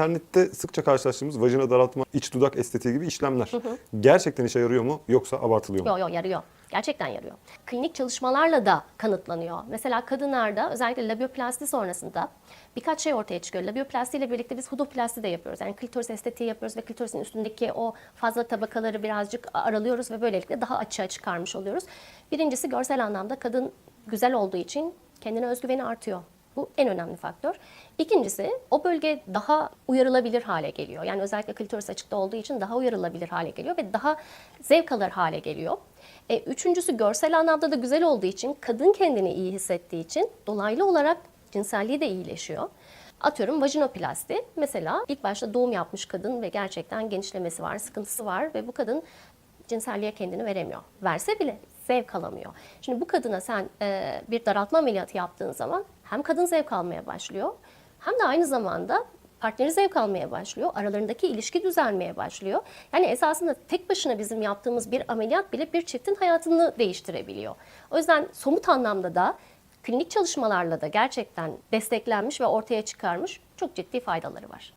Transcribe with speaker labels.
Speaker 1: İnternette sıkça karşılaştığımız vajina daraltma, iç dudak estetiği gibi işlemler. Gerçekten işe yarıyor mu yoksa abartılıyor mu?
Speaker 2: Yok yok yarıyor. Gerçekten yarıyor. Klinik çalışmalarla da kanıtlanıyor. Mesela kadınlarda özellikle labioplasti sonrasında birkaç şey ortaya çıkıyor. Labioplasti ile birlikte biz hudoplasti de yapıyoruz. Yani klitoris estetiği yapıyoruz ve klitorisin üstündeki o fazla tabakaları birazcık aralıyoruz ve böylelikle daha açığa çıkarmış oluyoruz. Birincisi görsel anlamda kadın güzel olduğu için kendine özgüveni artıyor. Bu en önemli faktör. İkincisi o bölge daha uyarılabilir hale geliyor. Yani özellikle klitoris açıkta olduğu için daha uyarılabilir hale geliyor ve daha zevk alır hale geliyor. E, üçüncüsü görsel anlamda da güzel olduğu için, kadın kendini iyi hissettiği için dolaylı olarak cinselliği de iyileşiyor. Atıyorum vajinoplasti. Mesela ilk başta doğum yapmış kadın ve gerçekten genişlemesi var, sıkıntısı var ve bu kadın cinselliğe kendini veremiyor. Verse bile zevk alamıyor. Şimdi bu kadına sen e, bir daraltma ameliyatı yaptığın zaman hem kadın zevk almaya başlıyor hem de aynı zamanda partneri zevk almaya başlıyor. Aralarındaki ilişki düzelmeye başlıyor. Yani esasında tek başına bizim yaptığımız bir ameliyat bile bir çiftin hayatını değiştirebiliyor. O yüzden somut anlamda da klinik çalışmalarla da gerçekten desteklenmiş ve ortaya çıkarmış çok ciddi faydaları var.